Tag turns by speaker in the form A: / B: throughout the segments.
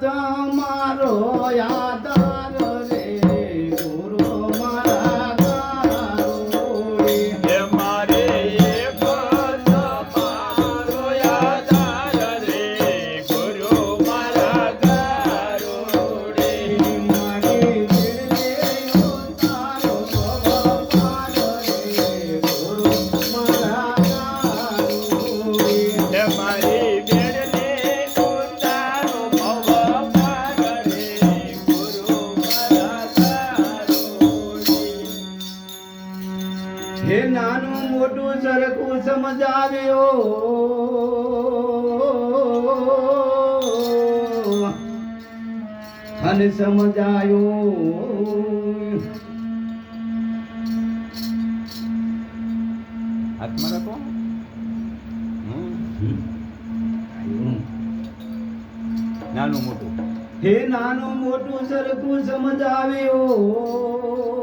A: તમારો
B: યાદ
A: જે નાનું મોટું સરખું સમજાવ્યો. અને સમજાયો.
B: હાથમાં રાખો. નાનું મોટું.
A: હે નાનું મોટું સરખું સમજાવ્યો.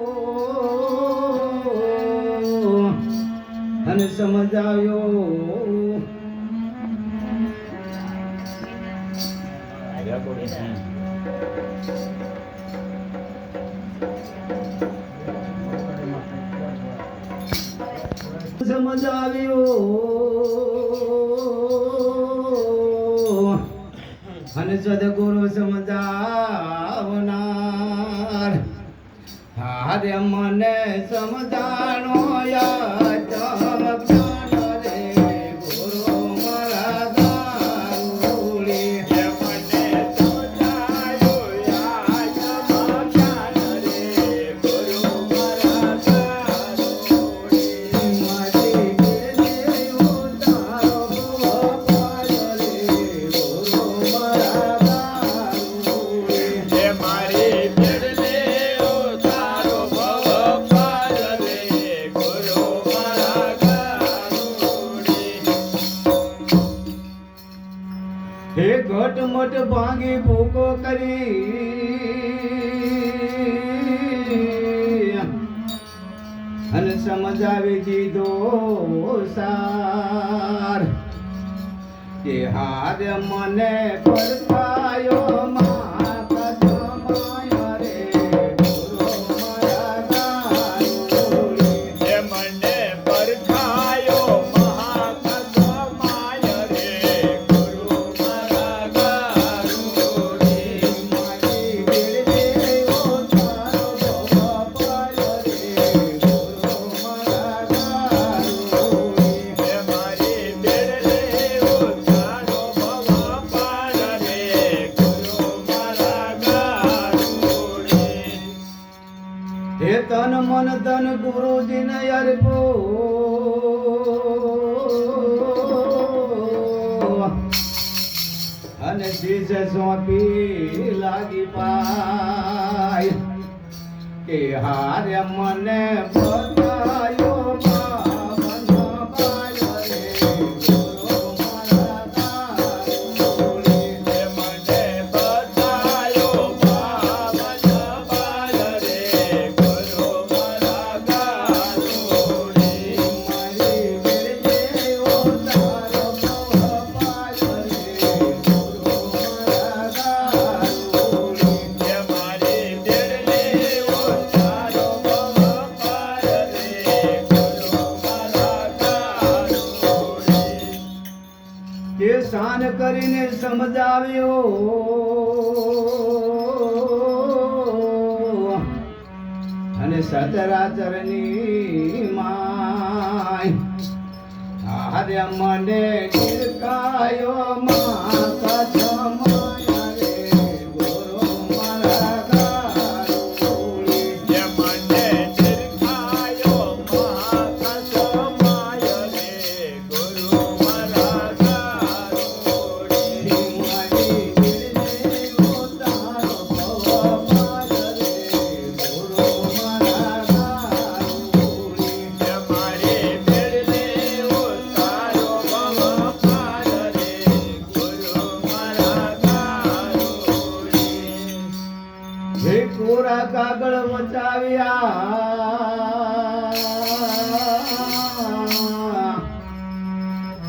A: અને સમજ આવ્યો સમજ આવ્યો અને સદગુરુ સમજાવના હારે મને સમજાણો યા ઘટમટ ભાંગી ભૂકો કરી. અને સમજાવી દીધો સાર કે હાર મને
B: પડતાયો મન
A: ધન ગુરુજીને અર્પો. અને જીજે સોંપી લાગી પાય. કે હારે મને બતાયો
B: પાવન
A: તે શાન કરીને સમજાવ્યો. અને સતરાચરની માય આર્ય મને ગીરકાયો મા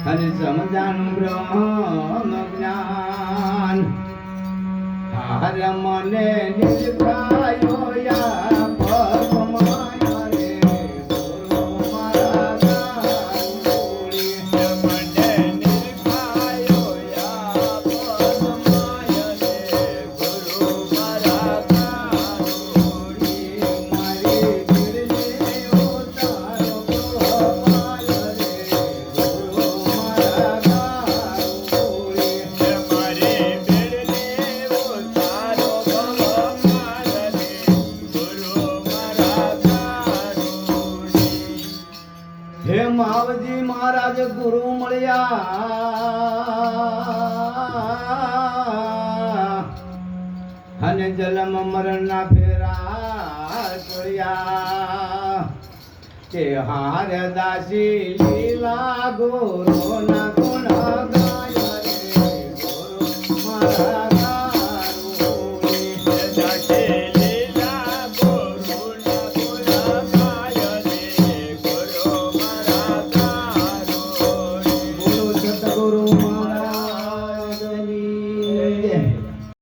A: અને સમજાનું બ્રહ્મ જ્ઞાન. હાર મને નિષ્પ્રાય અને જલમ મરણના ફેરા ચોળ્યા કે હાર દાસી લીલા ગોરો ના ગુણ